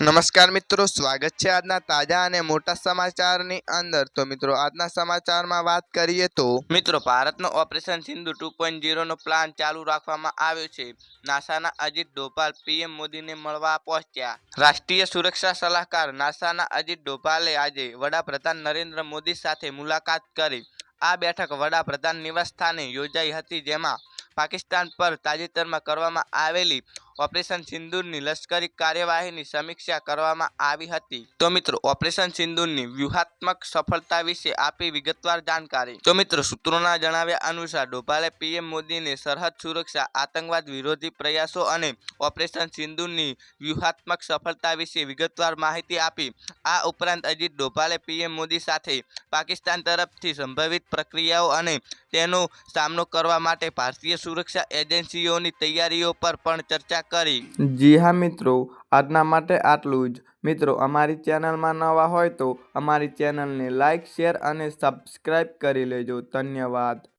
નમસ્કાર મિત્રો, સ્વાગત છે આજના તાજા અને મોટા સમાચારની અંદર. તો મિત્રો, આજના સમાચારમાં વાત કરીએ તો મિત્રો, ભારતનો ઓપરેશન સિંધુ ટુ પોઈન્ટ ઝીરોનો પ્લાન ચાલુ રાખવામાં આવ્યો છે. નાસાના અજીત ડોભાલ પીએમ મોદીને મળવા પહોંચ્યા. રાષ્ટ્રીય સુરક્ષા સલાહકાર નાસાના અજીત ડોભાલે આજે વડાપ્રધાન નરેન્દ્ર મોદી સાથે મુલાકાત કરી. આ બેઠક વડાપ્રધાન નિવાસસ્થાને યોજાઈ હતી, જેમાં પાકિસ્તાન પર તાજેતરમાં કરવામાં આવેલી ઓપરેશન સિંદૂરની લશ્કરી કાર્યવાહીની સમીક્ષા કરવામાં આવી હતી. તો મિત્રો, ઓપરેશન સિંદૂરની વ્યૂહાત્મક સફળતા વિશે આપી વિગતવાર જાણકારી. તો મિત્રો, સૂત્રોના જણાવ્યા અનુસાર, ડોભાલે પીએમ મોદીને સરહદ સુરક્ષા, આતંકવાદ વિરોધી પ્રયાસો અને ઓપરેશન સિંદૂરની વ્યૂહાત્મક સફળતા વિશે વિગતવાર માહિતી આપી. આ ઉપરાંત અજીત ડોભાલે પીએમ મોદી સાથે પાકિસ્તાન તરફથી સંભવિત પ્રક્રિયાઓ અને તેનો સામનો કરવા માટે ભારતીય સુરક્ષા એજન્સીઓની તૈયારીઓ પર પણ ચર્ચા કરી. જી હા, મિત્રો. આજના માટે આટલું જ. મિત્રો, અમારી ચેનલમાં નવા હોય તો અમારી ચેનલને લાઇક શેર અને સબસ્ક્રાઈબ કરી લેજો. ધન્યવાદ.